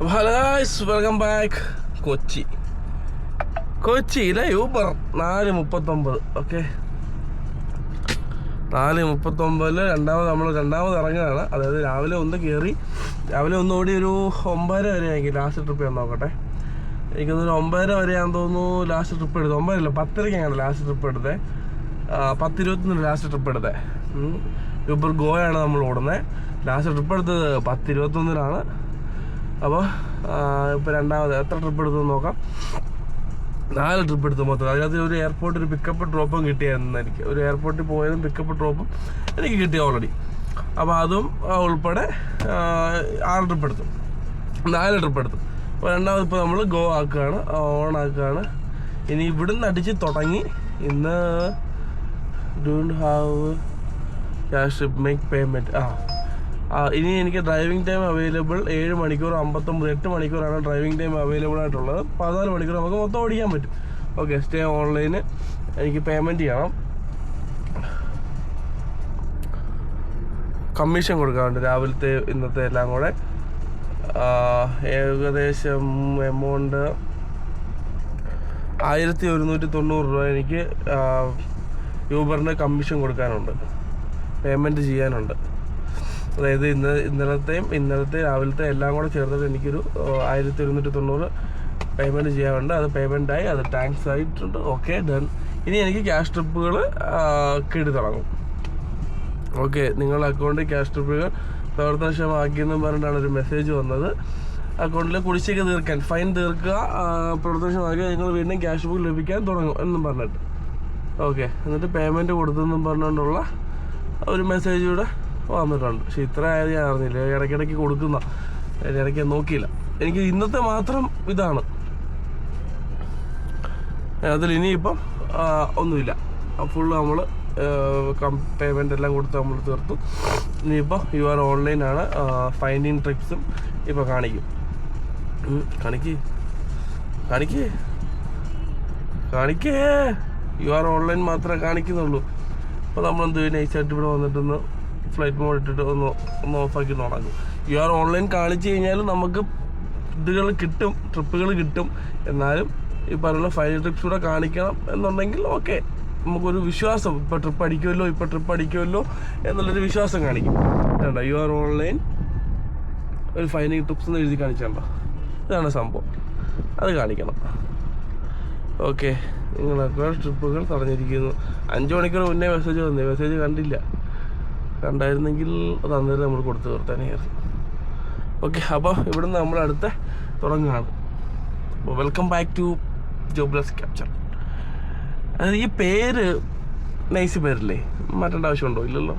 Hello guys welcome back Kochi കൊച്ചിയിലെ Uber നാല് മുപ്പത്തൊമ്പത്. ഓക്കെ നാല് മുപ്പത്തൊമ്പതിൽ രണ്ടാമത് നമ്മൾ രണ്ടാമത് ഇറങ്ങുകയാണ്. അതായത് രാവിലെ ഒന്ന് കയറി രാവിലെ ഒന്ന് ഓടി ഒരു ഒമ്പതര വരെ ലാസ്റ്റ് ട്രിപ്പ് ഞാൻ നോക്കട്ടെ. എനിക്കൊന്നൊരു ഒമ്പതര വരെയാന്ന് തോന്നുന്നു ലാസ്റ്റ് ട്രിപ്പ് എടുത്തത്. ഒമ്പതരല്ല പത്തരയ്ക്കാണ് ലാസ്റ്റ് ട്രിപ്പ് എടുത്തത്. പത്തിരുപത്തൊന്നിന് ലാസ്റ്റ് ട്രിപ്പ് എടുത്തത്. യൂബർ ഗോയാണ് നമ്മൾ ഓടുന്നത്. ലാസ്റ്റ് ട്രിപ്പ് എടുത്തത് പത്തിരുപത്തൊന്നിനാണ്. അപ്പോൾ ഇപ്പോൾ രണ്ടാമത് എത്ര ട്രിപ്പ് എടുത്തു നോക്കാം. നാല് ട്രിപ്പ് എടുത്തു മൊത്തം. അതിനകത്ത് ഒരു എയർപോർട്ട് ഒരു പിക്കപ്പ് ഡ്രോപ്പും കിട്ടിയായിരുന്നു എനിക്ക്. ഒരു എയർപോർട്ടിൽ പോയതും പിക്കപ്പ് ഡ്രോപ്പും എനിക്ക് കിട്ടി ഓൾറെഡി അപ്പോൾ അതും ഉൾപ്പെടെ ആറ് ട്രിപ്പ് എടുത്തു. നാല് ട്രിപ്പ് എടുത്തു. അപ്പോൾ രണ്ടാമത് ഇപ്പോൾ നമ്മൾ ഗോ ആക്കുകയാണ് ഓൺ ആക്കുകയാണ്. ഇനി ഇവിടുന്ന് അടിച്ച് തുടങ്ങി ഇന്ന് don't have cash make payment ആ, ഇനി എനിക്ക് ഡ്രൈവിംഗ് ടൈം അവൈലബിൾ ഏഴ് മണിക്കൂർ അമ്പത്തൊമ്പത് എട്ട് മണിക്കൂറാണ് ഡ്രൈവിംഗ് ടൈം അവൈലബിൾ ആയിട്ടുള്ളത്. പതിനാല് മണിക്കൂർ നമുക്ക് മൊത്തം ഓടിക്കാൻ പറ്റും. ഓക്കെ സ്റ്റേ ഓൺലൈന് എനിക്ക് പേയ്മെന്റ് ചെയ്യണം. കമ്മീഷൻ കൊടുക്കാറുണ്ട് രാവിലത്തെ ഇന്നത്തെ എല്ലാം കൂടെ. ഏകദേശം എമൗണ്ട് ആയിരത്തി ഒരുന്നൂറ്റി തൊണ്ണൂറ് രൂപ എനിക്ക് യൂബറിന്റെ കമ്മീഷൻ കൊടുക്കാനുണ്ട്. പേയ്മെന്റ് ചെയ്യാനുണ്ട്. അതായത് ഇന്ന് ഇന്നലത്തെയും ഇന്നലത്തെ രാവിലത്തെ എല്ലാം കൂടെ ചേർത്തിട്ട് എനിക്കൊരു ആയിരത്തി ഒരുന്നൂറ്റി തൊണ്ണൂറ് പേയ്മെന്റ് ചെയ്യാറുണ്ട് അത് പേയ്മെന്റ് ആയി അത് ടാങ്ക്സ് ആയിട്ടുണ്ട്. ഓക്കെ ഡൺ ഇനി എനിക്ക് ക്യാഷ് ട്രിപ്പുകൾ കിട്ടി തുടങ്ങും. ഓക്കെ നിങ്ങളുടെ അക്കൗണ്ടിൽ ക്യാഷ് ട്രിപ്പുകൾ പ്രവർത്തനക്ഷമമാക്കിയെന്നും പറഞ്ഞിട്ടാണ് ഒരു മെസ്സേജ് വന്നത്. അക്കൗണ്ടിൽ കുടിശ്ശിക തീർക്കാൻ ഫൈൻ തീർക്കുക ആ, പ്രവർത്തനക്ഷമമാക്കി നിങ്ങൾ വീണ്ടും ക്യാഷ് ബുക്ക് ലഭിക്കാൻ തുടങ്ങും എന്നും പറഞ്ഞിട്ട്. ഓക്കെ എന്നിട്ട് പേയ്മെന്റ് കൊടുത്തെന്നും പറഞ്ഞുകൊണ്ടുള്ള ഒരു മെസ്സേജ് കൂടെ വന്നിട്ടുണ്ട്. പക്ഷെ ഇത്ര ആയത് ഞാൻ അറിഞ്ഞില്ല. ഇടയ്ക്കിടയ്ക്ക് കൊടുക്കുന്ന ഇടയ്ക്ക് നോക്കിയില്ല. എനിക്ക് ഇന്നത്തെ മാത്രം ഇതാണ്. അതിൽ ഇനിയിപ്പം ഒന്നുമില്ല. ഫുള്ള് നമ്മൾ പേയ്മെന്റ് എല്ലാം കൊടുത്ത് നമ്മൾ തീർത്തു. ഇനിയിപ്പോൾ യു ആർ ഓൺലൈനാണ് ഫൈൻഡിങ് ട്രിപ്സും ഇപ്പോൾ കാണിക്കും. കാണിക്ക്. കാണിക്ക്. കാണിക്കേ. യു ആർ ഓൺലൈൻ മാത്രമേ കാണിക്കുന്നുള്ളൂ. അപ്പോൾ നമ്മളെന്ത് നൈസായിട്ട് ഇവിടെ വന്നിട്ടൊന്ന് ഫ്ലൈറ്റ് മോഡ് ഇട്ടിട്ട് ഒന്ന് ഒന്ന് ഓഫാക്കി തുടങ്ങും. യു ആർ ഓൺലൈൻ കാണിച്ചു കഴിഞ്ഞാൽ നമുക്ക് ഇതുകൾ കിട്ടും ട്രിപ്പുകൾ കിട്ടും. എന്നാലും ഈ പറഞ്ഞ ഫൈനൽ ട്രിപ്സ് കൂടെ കാണിക്കണം എന്നുണ്ടെങ്കിൽ ഓക്കെ നമുക്കൊരു വിശ്വാസം ഇപ്പോൾ ട്രിപ്പ് അടിക്കുമല്ലോ ഇപ്പോൾ ട്രിപ്പ് അടിക്കുമല്ലോ എന്നുള്ളൊരു വിശ്വാസം കാണിക്കും. വേണ്ട യു ആർ ഓൺലൈൻ ഒരു ഫൈനൽ ട്രിപ്സ് എന്ന് എഴുതി കാണിച്ചേണ്ട ഇതാണ് സംഭവം. അത് കാണിക്കണം. ഓക്കെ നിങ്ങളൊക്കെ ട്രിപ്പുകൾ തടഞ്ഞിരിക്കുന്നു. അഞ്ച് മണിക്കൂർ മുന്നേ മെസ്സേജ് വന്നേ. മെസ്സേജ് കണ്ടില്ല. കണ്ടായിരുന്നെങ്കിൽ അത് അന്നേരം നമ്മൾ കൊടുത്തു തീർത്താനായിരുന്നു ഓക്കെ അപ്പോൾ ഇവിടുന്ന് നമ്മൾ അടുത്ത തുടങ്ങുകയാണ്. അപ്പോൾ welcome back to jobless capture അതായത് ഈ പേര് നൈസ് പേരല്ലേ? മാറ്റേണ്ട ആവശ്യമുണ്ടോ? ഇല്ലല്ലോ?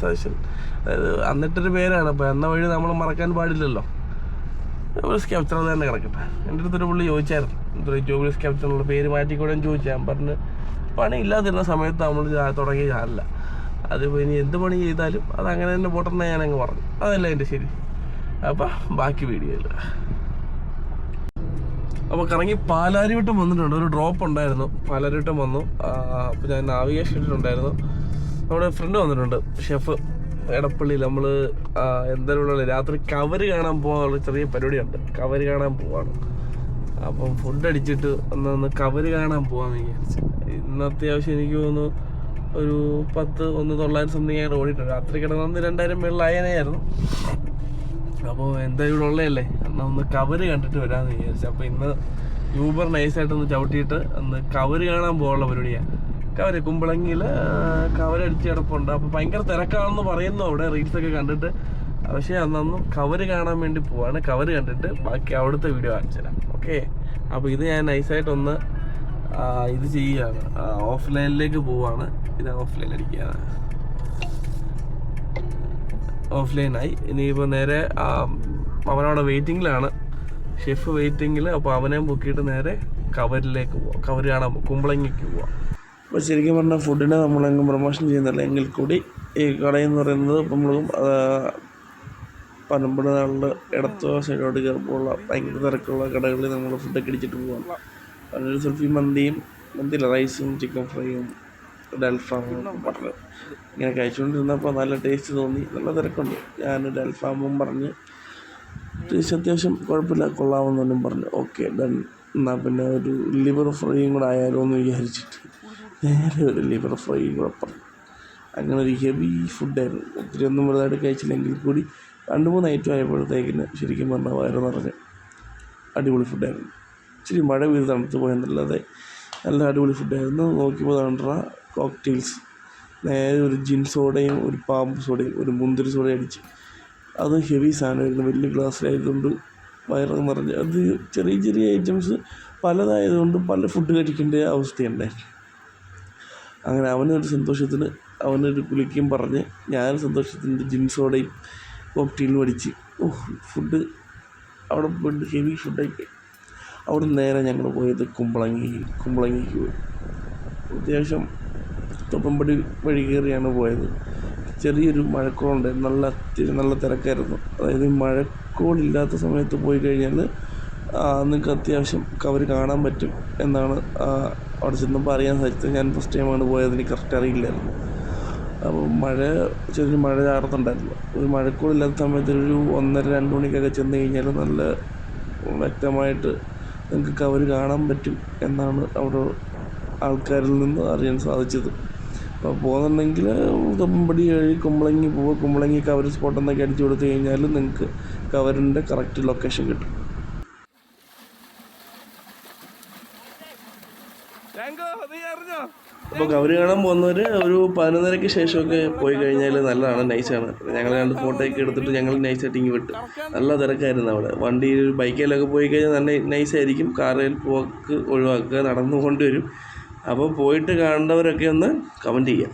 സജഷൻ. അതായത് അന്നിട്ടൊരു പേരാണ്. അപ്പോൾ എന്ന വഴി നമ്മൾ മറക്കാൻ പാടില്ലല്ലോ. ജോബ്ലെസ് ക്യാപ്ചർ അത് തന്നെ കിടക്കട്ടെ. എന്റെ അടുത്തൊരു പുള്ളി ചോദിച്ചായിരുന്നു. എന്താ ജോബ്ലെസ് ക്യാപ്ചർ എന്നുള്ള പേര് മാറ്റിക്കൂടെ? ചോദിച്ചാൽ പറഞ്ഞ് പണി ഇല്ലാതിരുന്ന സമയത്ത് നമ്മൾ തുടങ്ങിയ ചാനല അതിപ്പോൾ ഇനി എന്ത് പണി ചെയ്താലും അത് അങ്ങനെ തന്നെ പോട്ടെന്ന് ഞാൻ അങ്ങ് പറഞ്ഞു. അതല്ല എന്റെ ശരി. അപ്പം ബാക്കി വീഡിയോയിൽ അപ്പോൾ കറങ്ങി പാലാരിവട്ടം വന്നിട്ടുണ്ട്. ഒരു ഡ്രോപ്പ് ഉണ്ടായിരുന്നു. പാലാരിവട്ടം വന്നു. അപ്പോൾ ഞാൻ നാവിഗേഷൻ ഇട്ടിട്ടുണ്ടായിരുന്നു നമ്മുടെ ഫ്രണ്ട് വന്നിട്ടുണ്ട്. ഷെഫ് എടപ്പള്ളിയിൽ നമ്മൾ എന്തായാലും രാത്രി കവര് കാണാൻ പോകാനുള്ള ചെറിയ പരിപാടിയുണ്ട്. കവര് കാണാൻ പോവാണ്. അപ്പം ഫുഡ് അടിച്ചിട്ട് ഒന്ന് ഒന്ന് കവര് കാണാൻ പോകാമെന്ന് വിചാരിച്ചു. ഇന്ന് അത്യാവശ്യം എനിക്ക് തോന്നുന്നു ഒരു പത്ത് ഒന്ന് തൊള്ളായിരം സംതിങ് അങ്ങനെ ഓടിയിട്ടുണ്ട്. രാത്രി കിടന്നു രണ്ടായിരം മേളിലായനായിരുന്നു അപ്പോൾ എന്താ ഇവിടെ ഉള്ളതല്ലേ? എന്നാൽ ഒന്ന് കവര് കണ്ടിട്ട് വരാമെന്ന് വിചാരിച്ചു. അപ്പോൾ ഇന്ന് യൂബർ നൈസായിട്ട് ഒന്ന് ചവിട്ടിയിട്ട് ഒന്ന് കവര് കാണാൻ പോകാനുള്ള പരിപാടിയാണ് കവര് കുമ്പളങ്ങിയിൽ കവരടിച്ച് കിടപ്പുണ്ട്. അപ്പോൾ ഭയങ്കര തിരക്കാണെന്ന് പറയുന്നു അവിടെ റീൽസൊക്കെ കണ്ടിട്ട്. പക്ഷേ അന്നൊന്നും കവര് കാണാൻ വേണ്ടി പോവാണ്. കവര് കണ്ടിട്ട് ബാക്കി അവിടുത്തെ വീഡിയോ കാണിച്ചു തരാം ഓക്കെ അപ്പോൾ ഇത് ഞാൻ നൈസായിട്ടൊന്ന് ഇത് ചെയ്യുകയാണ്. ഓഫ്ലൈനിലേക്ക് പോവാണ്. ഇത് ഓഫ്ലൈൻ അടിക്കുകയാണ് ഓഫ്ലൈനായി. ഇനിയിപ്പോൾ നേരെ അവനവിടെ വെയിറ്റിങ്ങിലാണ്. ഷെഫ് വെയിറ്റിങ്ങിൽ അപ്പോൾ അവനെ പൊക്കിയിട്ട് നേരെ കവറിലേക്ക് പോവാം. കവർ കാണാൻ കുമ്പളങ്ങിക്ക് പോവാം. അപ്പോൾ ശരിക്കും പറഞ്ഞാൽ ഫുഡിനെ നമ്മളെങ്ങും പ്രൊമോഷൻ ചെയ്യുന്നില്ല. എങ്കിൽ കൂടി ഈ കടയെന്ന് പറയുന്നത് നമ്മളും പനമ്പട നാളിൽ ഇടത്തോ സൈഡോട്ട് കയറുമ്പോൾ ഭയങ്കര തിരക്കുള്ള കടകളിൽ നമ്മൾ ഫുഡൊക്കെ അടിച്ചിട്ട് പോകാം അതിനൊരു സെൽഫി മന്തിയും മന്തിയില്ല റൈസും ചിക്കൻ ഫ്രൈയും ഡൽഫാമും പറഞ്ഞു ഇങ്ങനെ കഴിച്ചുകൊണ്ടിരുന്നപ്പോൾ നല്ല ടേസ്റ്റ് തോന്നി നല്ല തിരക്കുണ്ട്. ഞാനൊരു അൽഫാമും പറഞ്ഞ് ടേസ്റ്റ് അത്യാവശ്യം കുഴപ്പമില്ല കൊള്ളാമെന്നൊന്നും പറഞ്ഞു ഓക്കെ ഡൺ. എന്നാൽ പിന്നെ ഒരു ലിവർ ഫ്രൈയും കൂടെ ആയാലോ എന്ന് വിചാരിച്ചിട്ട് നേരെ ഒരു ലിവർ ഫ്രൈയും കൂടെ പറഞ്ഞു. അങ്ങനെ ഒരു ഹെവി ഫുഡായിരുന്നു. ഒത്തിരി ഒന്നും വലുതായിട്ട് കഴിച്ചില്ലെങ്കിൽ കൂടി രണ്ട് മൂന്ന് ഐറ്റം ആയപ്പോഴത്തേക്കിന് ശരിക്കും പറഞ്ഞാൽ വയറ് നിറഞ്ഞ് അടിപൊളി ഫുഡായിരുന്നു. ഇച്ചിരി മഴ പെയ്ത് തണുത്ത് പോയെന്നല്ലാതെ നല്ല അടിപൊളി ഫുഡായിരുന്നു നോക്കിയപ്പോൾ കണ്ടാ കോക്ടെയിൽസ് നേരെ ഒരു ജിൻ സോഡയും ഒരു പാമ്പ് സോഡയും ഒരു മുന്തിരി സോഡയും അടിച്ച്. അത് ഹെവി സാധനമായിരുന്നു. വലിയ ഗ്ലാസ്സിലായതുകൊണ്ട് വയറൊന്നും നിറഞ്ഞ്. അത് ചെറിയ ചെറിയ ഐറ്റംസ് പലതായതുകൊണ്ട് പല ഫുഡ് കഴിക്കേണ്ട അവസ്ഥയുണ്ടായിരുന്നു അങ്ങനെ അവനൊരു സന്തോഷത്തിന് അവനൊരു കുളിക്കും പറഞ്ഞ് ഞാൻ സന്തോഷത്തിന്റെ ജിൻ സോഡയും കോക്ടെയിലും അടിച്ച്. ഫുഡ് അവിടെ പോയിട്ട് ഹെവി ഫുഡൊക്കെ അവിടെ നേരെ ഞങ്ങൾ പോയത് കുമ്പളങ്ങി കുമ്പളങ്ങിക്ക് പോയി അത്യാവശ്യം തൊപ്പമ്പടി വഴി കയറിയാണ് പോയത്. ചെറിയൊരു മഴക്കോളുണ്ട്. നല്ല അത്യാവശ്യം നല്ല തിരക്കായിരുന്നു. അതായത് മഴക്കോളില്ലാത്ത സമയത്ത് പോയി കഴിഞ്ഞാൽ നിങ്ങൾക്ക് അത്യാവശ്യം കവർ കാണാൻ പറ്റും എന്നാണ് അവിടെ ചെന്നപ്പോൾ അറിയാൻ സാധിച്ചത്. ഞാൻ ഫസ്റ്റ് ടൈമാണ് പോയത്. എനിക്ക് കറക്റ്റ് അറിയില്ലായിരുന്നു. അപ്പോൾ മഴ ചെറിയ മഴ ചാറുന്നുണ്ടായിരുന്നു ഒരു മഴക്കോളില്ലാത്ത സമയത്ത് ഒരു ഒന്നര രണ്ട് മണിക്കൊക്കെ ചെന്ന് കഴിഞ്ഞാൽ നല്ല വ്യക്തമായിട്ട് നിങ്ങൾക്ക് കവർ കാണാൻ പറ്റും എന്നാണ് അവിടെ ആൾക്കാരിൽ നിന്ന് അറിയാൻ സാധിച്ചത്. അപ്പോൾ പോകുന്നുണ്ടെങ്കിൽ കമ്പടി വഴി കുമ്പളങ്ങി പോവുക. കുമ്പളങ്ങി കവർ സ്പോട്ട് എന്നൊക്കെ അടിച്ചു കൊടുത്തു കഴിഞ്ഞാൽ നിങ്ങൾക്ക് കവറിന്റെ കറക്റ്റ് ലൊക്കേഷൻ കിട്ടും. അപ്പോൾ ഗൗരി കാണാൻ പോകുന്നവർ ഒരു പതിനൊന്നരയ്ക്ക് ശേഷമൊക്കെ പോയി കഴിഞ്ഞാൽ നല്ലതാണ് നൈസാണ് ഞങ്ങൾ രണ്ട് ഫോട്ടോയൊക്കെ എടുത്തിട്ട് ഞങ്ങൾ നൈസായിട്ട് ഇങ്ങ് വിട്ടു. നല്ല തിരക്കായിരുന്നു അവിടെ. വണ്ടിയിൽ ബൈക്കിലൊക്കെ പോയി കഴിഞ്ഞാൽ നല്ല നൈസായിരിക്കും കാറിൽ പോക്ക് ഒഴിവാക്കുക നടന്നു കൊണ്ടുവരും അപ്പോൾ പോയിട്ട് കാണേണ്ടവരൊക്കെ ഒന്ന് കമന്റ് ചെയ്യാം.